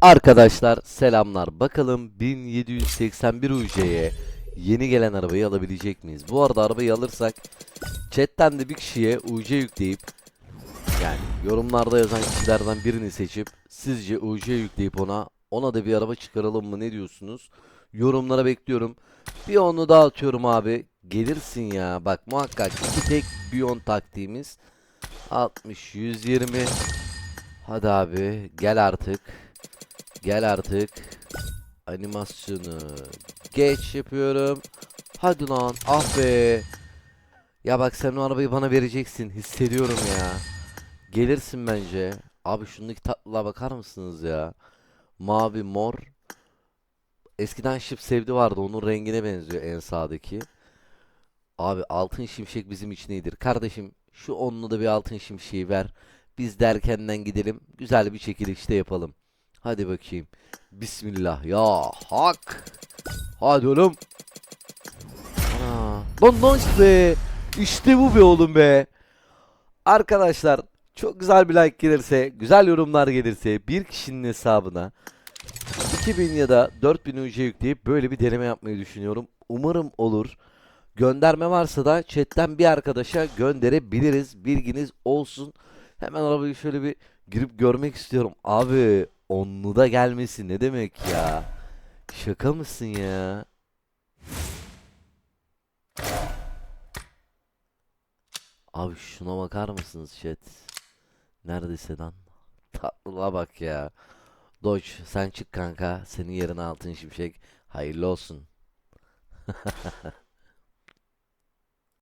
Arkadaşlar selamlar. Bakalım 1781 UC'ye yeni gelen arabayı alabilecek miyiz? Bu arada arabayı alırsak chatten de bir kişiye UC yükleyip yani yorumlarda yazan kişilerden birini seçip sizce UC yükleyip ona ona da bir araba çıkaralım mı ne diyorsunuz? Yorumlara bekliyorum. Bir onu daha atıyorum abi. Gelirsin ya. Bak muhakkak iki tek bir on taktiğimiz. 60 120 Hadi abi gel artık. Gel artık. Animasyonu geç yapıyorum. Hadi lan ah be. Ya bak sen o arabayı bana vereceksin hissediyorum ya. Gelirsin bence. Abi şundaki tatlılığa bakar mısınız ya? Mavi mor. Eskiden şıp sevdi vardı onun rengine benziyor en sağdaki. Abi altın şimşek bizim için iyidir. Kardeşim şu onlu da bir altın şimşeği ver. Biz derkenden gidelim. Güzel bir çekilişte yapalım. Hadi bakayım. Bismillah. Ya hak. Hadi oğlum. Ana. Lan nice be. İşte bu be oğlum be. Arkadaşlar çok güzel bir like gelirse, güzel yorumlar gelirse bir kişinin hesabına 2000 ya da 4000 UC yükleyip böyle bir deneme yapmayı düşünüyorum. Umarım olur. Gönderme varsa da chatten bir arkadaşa gönderebiliriz. Bilginiz olsun. Hemen arabayı şöyle bir girip görmek istiyorum. Abi onlu da gelmesi ne demek ya? Şaka mısın ya? Abi şuna bakar mısınız chat? Neredeyse lan? Tatlılığa bak ya. Dodge sen çık kanka. Senin yerine altın şimşek. Hayırlı olsun.